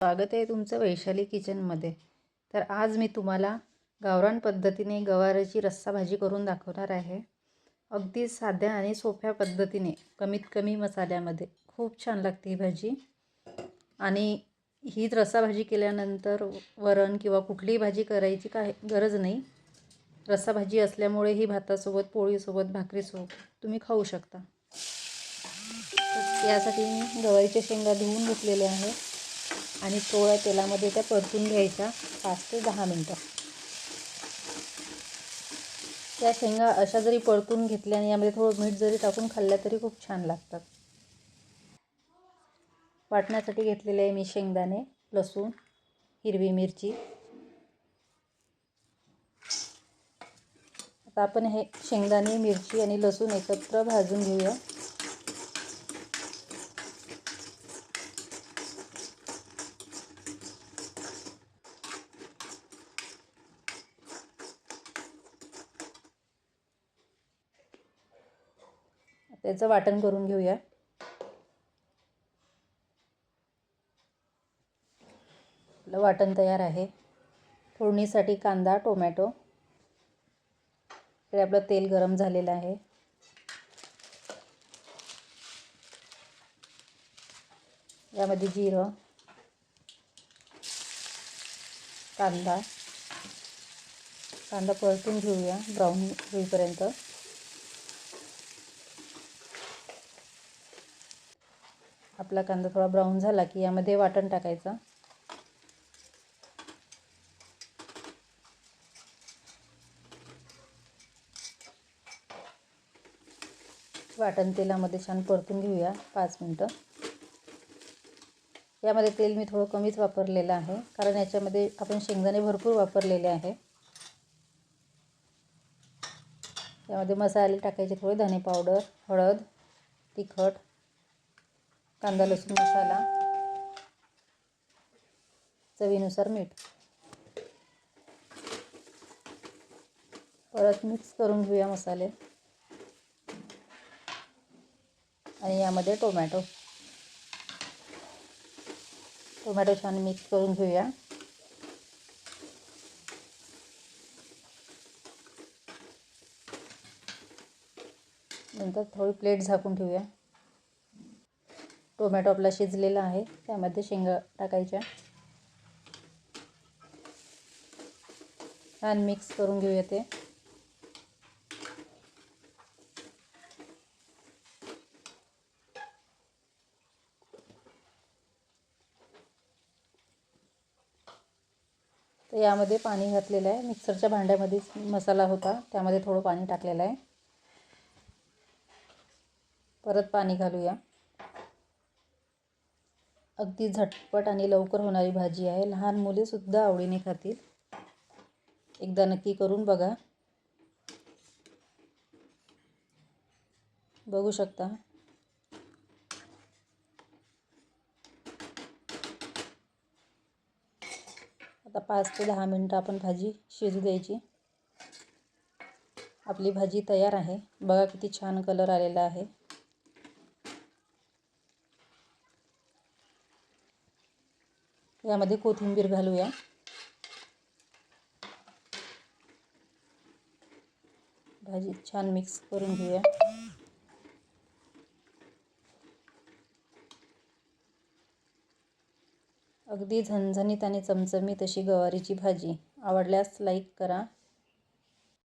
स्वागत आहे तुमचं वैशाली किचनमध्ये. तर आज मी तुम्हाला गावरान पद्धतीने गवाराची रस्सा भाजी करून दाखवणार आहे. अगदी साध्या आणि सोप्या पद्धतीने कमीत कमी मसाल्यामध्ये. खूप छान लागते ही भाजी. आणि ही रस्सा भाजी केल्यानंतर वरण किंवा कुठलीही भाजी करायची काय गरज नाही. रस्सा भाजी असल्यामुळे ही भातासोबत पोळीसोबत भाकरीसोबत तुम्ही खाऊ शकता. यासाठी मी गवारीच्या शेंगा धुवून घेतलेले आहे आणि थोड्या तेलामध्ये त्या परतून घ्यायच्या पाच ते दहा मिनटं. त्या शेंगा अशा जरी परतून घेतल्या आणि यामध्ये थोडं मीठ जरी टाकून खाल्ल्या तरी खूप छान लागतात. वाटण्यासाठी घेतलेले आहे मी शेंगदाणे लसूण हिरवी मिरची. आता आपण हे शेंगदाणे मिरची आणि लसूण एकत्र भाजून घेऊया. त्याचं वाटण करून घेऊया. आपलं वाटण तयार आहे. फोडणीसाठी कांदा टोमॅटो. इकडे आपलं तेल गरम झालेलं आहे. यामध्ये जिरं कांदा. कांदा परतून घेऊया ब्राऊन होईपर्यंत. आपला कांदा थोडा ब्राऊन झाला की यामध्ये वाटण टाकायचं. वाटण तेलामध्ये छान परतून घेऊया पाच मिनटं. यामध्ये तेल मी थोडं कमीच वापरलेलं आहे कारण याच्यामध्ये आपण शेंगदाणे भरपूर वापरलेले आहे. यामध्ये मसाले टाकायचे थोडे धने पावडर हळद तिखट कांदा लसूण मसाला चवीनुसार मीठ. परत मिक्स करून घेऊया मसाले. आणि यामध्ये टोमॅटो. टोमॅटो छान मिक्स करून घेऊया. नंतर थोडी प्लेट झाकून ठेवूया. टोमॅटो आपला शिजलेला आहे. त्यामध्ये शेंगा टाकायच्या. छान मिक्स करून घेऊया ते. तर यामध्ये पाणी घातलेलं आहे. मिक्सरच्या भांड्यामध्येच मसाला होता. त्यामध्ये थोडं पाणी टाकलेलं आहे. परत पाणी घालूया. अगदी झटपट आणि लवकर होणारी भाजी आहे. लहान मुलेसुद्धा आवडीने खातील. एकदा नक्की करून बघा. बघू शकता. आता पाच ते दहा मिनटं आपण भाजी शिजू द्यायची. आपली भाजी तयार आहे. बघा किती छान कलर आलेला आहे. यामध्ये कोथिंबीर घालूया. भाजी छान मिक्स करून घेऊया. अगदी झणझणीत आणि चमचमीत अशी गवारीची भाजी आवडल्यास लाईक करा.